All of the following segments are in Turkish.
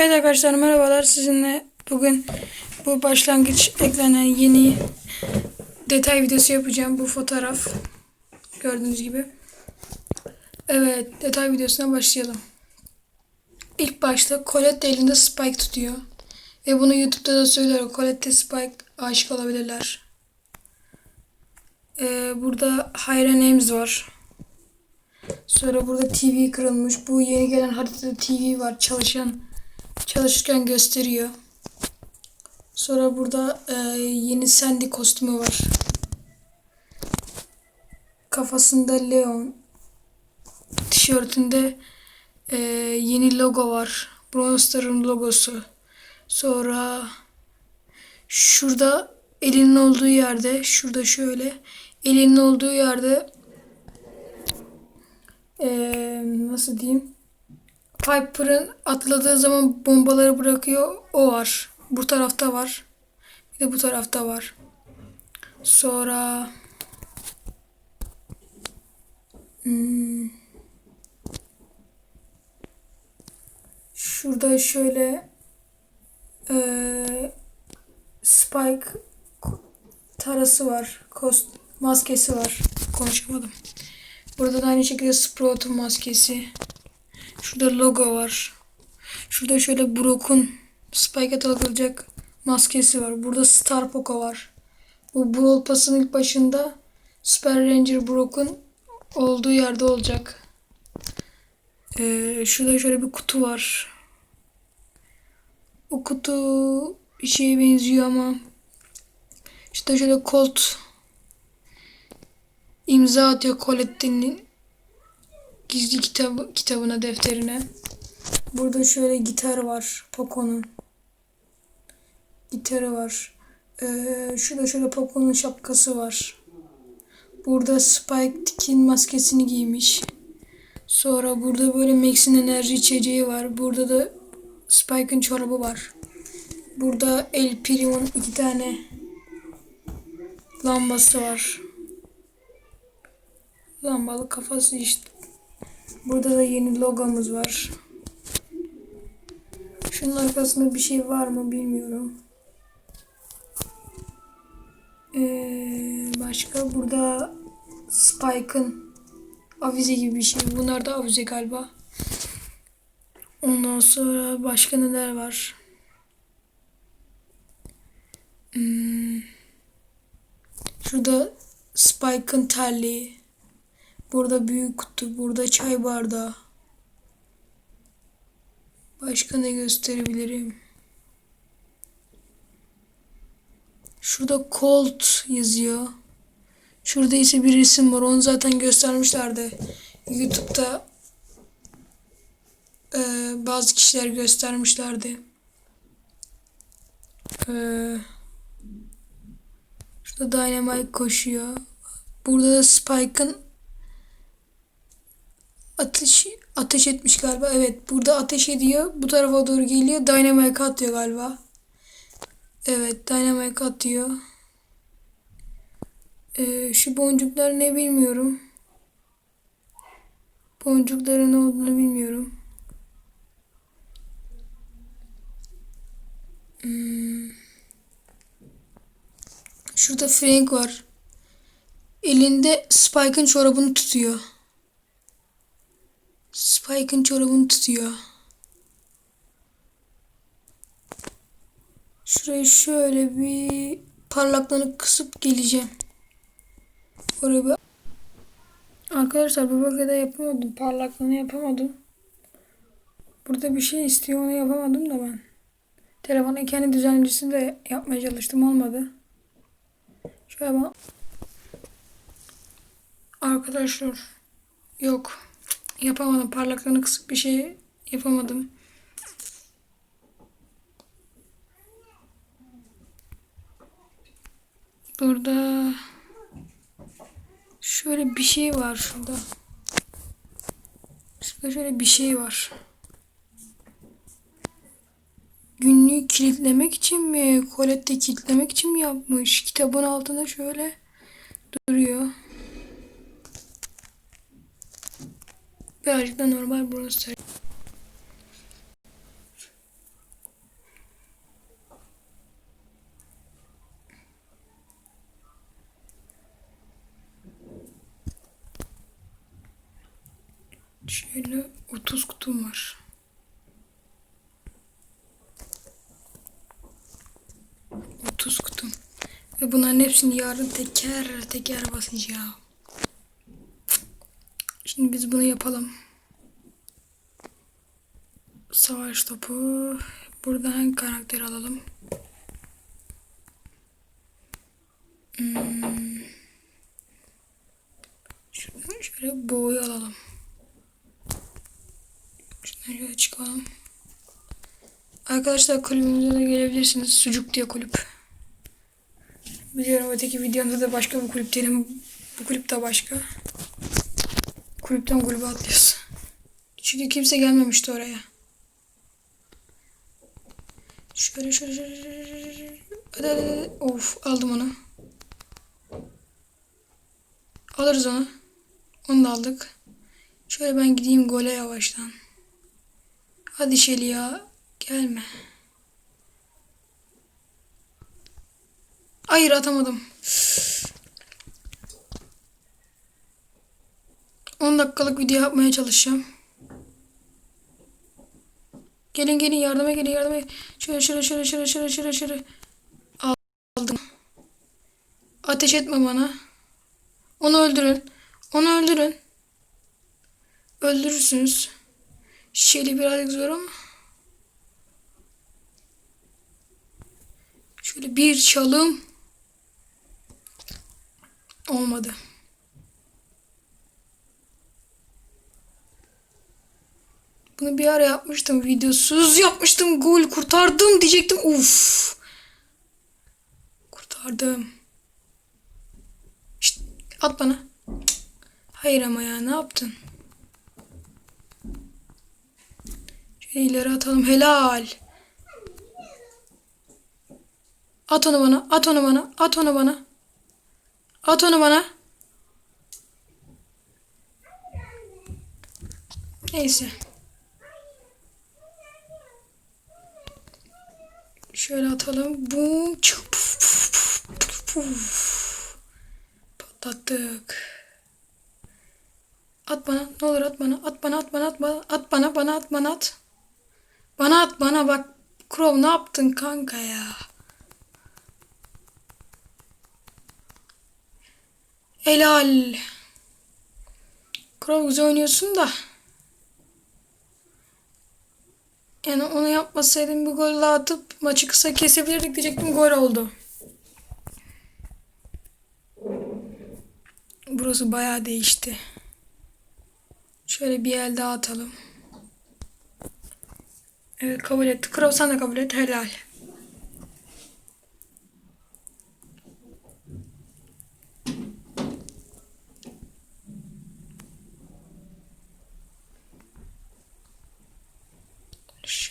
Evet arkadaşlar merhabalar sizinle bugün bu başlangıç eklenen yeni detay videosu yapacağım bu fotoğraf gördüğünüz gibi. Evet detay videosuna başlayalım. İlk başta Colette elinde Spike tutuyor. Ve bunu YouTube'da da söylüyor. Colette Spike aşık olabilirler. Ee, burada Hayra Names var. Sonra burada TV kırılmış. Bu yeni gelen haritada TV var. Çalışan çalışırken gösteriyor. Sonra burada e, yeni Sandy kostümü var. Kafasında Leon. Tişörtünde e, yeni logo var. Bronster'ın logosu. Sonra şurada elinin olduğu yerde, şurada şöyle elinin olduğu yerde eee, nasıl diyeyim? Piper'ın atladığı zaman bombaları bırakıyor. O var. Bu tarafta var. Bir de bu tarafta var. Sonra hmm, şurada şöyle Spike tarası var. Kost maskesi var. Konuşamadım. Burada da aynı şekilde Sprout'un maskesi. Şurada logo var. Şurada şöyle Brock'un Spike'a takılacak maskesi var. Burada Star Poco var. Bu Brawl Pass'ın ilk başında Super Ranger Brock'un olduğu yerde olacak. Ee, şurada şöyle bir kutu var. O kutu bir şeye benziyor ama işte şöyle Colt imza atıyor Colette'nin gizli kitabı, kitabına, defterine. Burada şöyle gitar var. Poco'nun. Gitarı var. Ee, şurada şöyle Poco'nun şapkası var. Burada Spike Tick'in maskesini giymiş. Sonra burada böyle Max'in enerji içeceği var. Burada da Spike'ın çorabı var. Burada El Primo'nun iki tane lambası var. Lambalı kafası işte. Burada da yeni logomuz var. Şunun arkasında bir şey var mı bilmiyorum. Ee, başka burada Spike'ın avize gibi bir şey. Bunlar da avize galiba. Ondan sonra başka neler var? Hmm. Şurada Spike'ın terliği. Burada büyük kutu. Burada çay bardağı. Başka ne gösterebilirim? Şurada Colt yazıyor. Şurada ise bir resim var. Onu zaten göstermişlerdi. YouTube'da e, bazı kişiler göstermişlerdi. E, şurada Dynamite koşuyor. Burada da Spike'ın ateş ateş etmiş galiba. Evet, burada ateş ediyor. Bu tarafa doğru geliyor. Dynamite atıyor galiba. Evet, Dynamite atıyor. Ee, şu boncuklar ne bilmiyorum. Boncukların ne olduğunu bilmiyorum. Hmm. Şurada Frank var. Elinde Spike'ın çorabını tutuyor. Spike'ın çorabını tutuyor. Şurayı şöyle bir parlaklığını kısıp geleceğim. Oraya bir... Arkadaşlar bu bölgede yapamadım. Parlaklığını yapamadım. Burada bir şey istiyor onu yapamadım da ben. Telefonun kendi düzenleyicisini de yapmaya çalıştım olmadı. Şöyle bak. Arkadaşlar yok. Yapamadım. Parlaklığını kısık bir şey yapamadım. Burada şöyle bir şey var şurada. Şurada şöyle bir şey var. Günlüğü kilitlemek için mi? Colette kilitlemek için mi yapmış? Kitabın altında şöyle duruyor. Birazcık da normal bronzer. Şöyle 30 kutum var. Otuz kutum. Ve bunların hepsini yarın teker teker basacağım. Şimdi biz bunu yapalım. Savaş topu. Buradan hangi karakteri alalım? Hmm. Şöyle boğuyu alalım. Şuradan şöyle çıkalım. Arkadaşlar kulübümüze de gelebilirsiniz. Sucuk diye kulüp. Biliyorum öteki videomda da başka bir kulüp diyelim. Bu kulüp de başka. Kulüpten kulübe atlıyoruz. Çünkü kimse gelmemişti oraya. Şöyle şöyle şöyle. Hadi, hadi, hadi. Of aldım onu. Alırız onu. Onu da aldık. Şöyle ben gideyim gole yavaştan. Hadi Şeli ya. Gelme. Hayır atamadım. 10 dakikalık video yapmaya çalışacağım. Gelin gelin yardıma gelin yardıma. Şöyle şöyle şöyle şöyle şöyle şöyle şöyle. Aldım. Ateş etme bana. Onu öldürün. Onu öldürün. Öldürürsünüz. Şeli birazcık zor ama. Şöyle bir çalım. Olmadı. Bunu bir ara yapmıştım. Videosuz yapmıştım. Gol kurtardım diyecektim. Uf. Kurtardım. Şşt, at bana. Hayır ama ya ne yaptın? Şöyle ileri atalım. Helal. At onu bana. At onu bana. At onu bana. At onu bana. Neyse. Şöyle atalım. Puf. Patlattık. At bana. Ne olur at bana. At bana at bana at bana. At bana bana at bana at. Bana at bana bak. Crow ne yaptın kanka ya? Helal. Crow güzel oynuyorsun da. Yani onu yapmasaydım bir gol daha atıp maçı kısa kesebilirdik diyecektim gol oldu. Burası bayağı değişti. Şöyle bir el daha atalım. Evet kabul etti. Kral sen kabul et. Helal.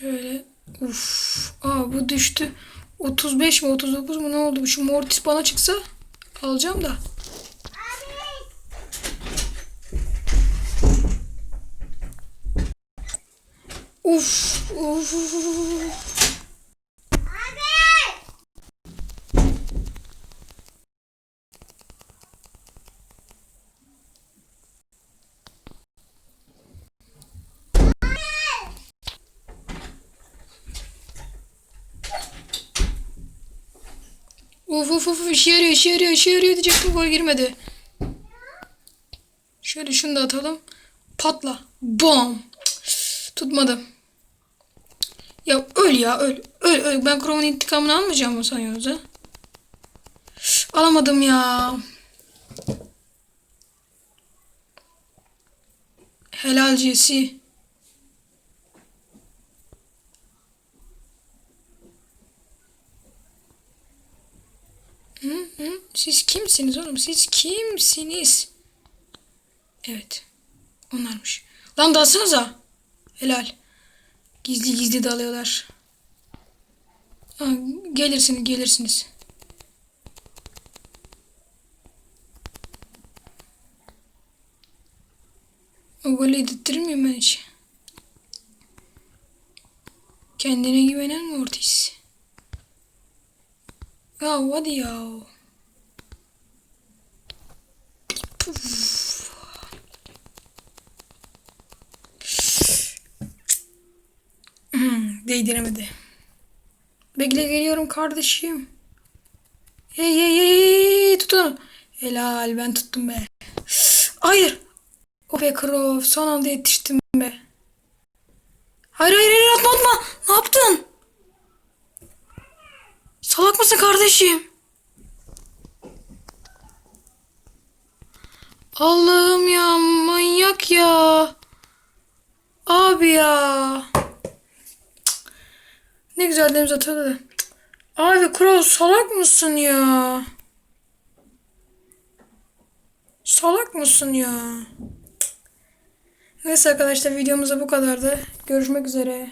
Şöyle. Uf. Aa bu düştü. 35 mi 39 mu ne oldu? Şu Mortis bana çıksa alacağım da. Uf. Uf. Uf uf uf işe yarıyor işe yarıyor işe yarıyor diyecektim gol girmedi. Şöyle şunu da atalım. Patla. Bom. Tutmadı. Ya öl ya öl. Öl öl. Ben Crow'un intikamını almayacağım mı sanıyorsunuz ha? Alamadım ya. Helal Jesse. Hı hı. Siz kimsiniz oğlum? Siz kimsiniz? Evet. Onlarmış. Lan dalsanıza. Helal. Gizli gizli dalıyorlar. Ha, gelirsiniz gelirsiniz. O golü yedirttirir miyim ben hiç? Kendine güvenen Mortis. Ya hadi ya. Puf. Değdiremedi. Bekle geliyorum kardeşim. Hey hey hey, tutun. Helal ben tuttum be. Hayır. O be Krov son anda yetiştim be. Hayır hayır hayır atma atma. Ne yaptın? Salak mısın kardeşim? Allah'ım ya manyak ya. Abi ya. Ne güzel deniz atıyordu. Abi Kral salak mısın ya? Salak mısın ya? Neyse arkadaşlar videomuz da bu kadardı. Görüşmek üzere.